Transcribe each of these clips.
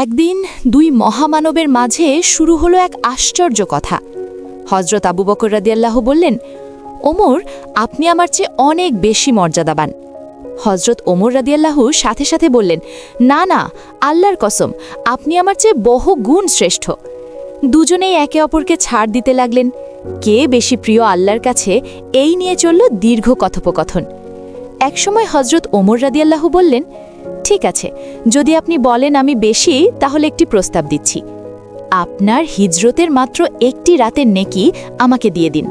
একদিন দুই মহামানবের মাঝে শুরু হলো এক আশ্চর্য কথা। হজরত আবু বকর রাদিয়াল্লাহ বললেন, ওমর, আপনি আমার চেয়ে অনেক বেশি মর্যাদাবান। হজরত ওমর রাদিয়াল্লাহু সাথে সাথে বললেন, না না, আল্লাহর কসম, আপনি আমার চেয়ে বহু গুণ শ্রেষ্ঠ। দুজনেই একে অপরকে ছাড় দিতে লাগলেন। কে বেশি প্রিয় আল্লাহর কাছে, এই নিয়ে চলল দীর্ঘ কথোপকথন। একসময় হজরত ওমর রাদিয়াল্লাহু বললেন ঠিক আছে, যদি আপনি বলেন আমি বেশি, তাহলে একটি প্রস্তাব দিচ্ছি। আপনার হিজরতের মাত্র একটি রাতের নেকি আমাকে দিয়ে দিন।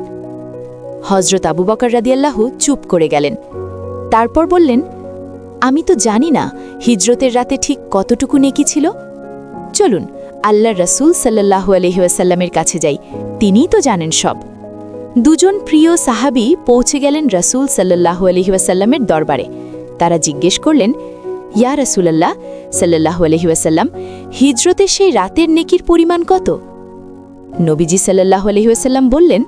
হজরত আবু বকর রাদিয়াল্লাহু চুপ করে গেলেন। তারপর বললেন, আমি তো জানি না হিজরতের রাতে ঠিক কতটুকু নেকি ছিল। চলুন আল্লাহ রসুল সাল্লাহু আলহিউসাল্লামের কাছে যাই, তিনিই তো জানেন সব। দুজন প্রিয় সাহাবি পৌঁছে গেলেন রসুল সাল্লাহু আলহিউসাল্লামের দরবারে। তারা জিজ্ঞেস করলেন ইয়া রসুলাল্লাহ সাল্লাহু আলহিউসাল্লাম হিজরতে সেই রাতের নেকির পরিমাণ কত? নবীজি সাল্লাহু আলহিউসাল্লাম বললেন,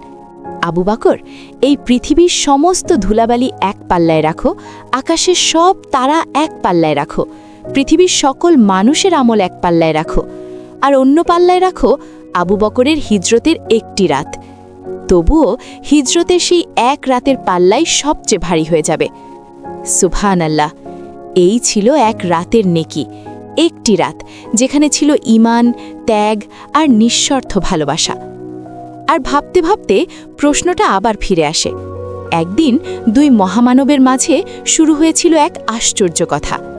আবু বাকর, এই পৃথিবীর সমস্ত ধুলাবালি এক পাল্লায় রাখো, আকাশের সব তারা এক পাল্লায় রাখো, পৃথিবীর সকল মানুষের আমল এক পাল্লায় রাখো, আর অন্য পাল্লায় রাখো আবু বকরের হিজরতের একটি রাত। তবুও হিজরতের সেই এক রাতের পাল্লাই সবচেয়ে ভারী হয়ে যাবে। সুবহান আল্লাহ এই ছিল এক রাতের নেকি, একটি রাত যেখানে ছিল ইমান, ত্যাগ আর নিঃস্বার্থ ভালোবাসা। আর ভাবতে ভাবতে প্রশ্নটা আবার ফিরে আসে। একদিন দুই মহামানবের মাঝে শুরু হয়েছিল এক আশ্চর্য কথা।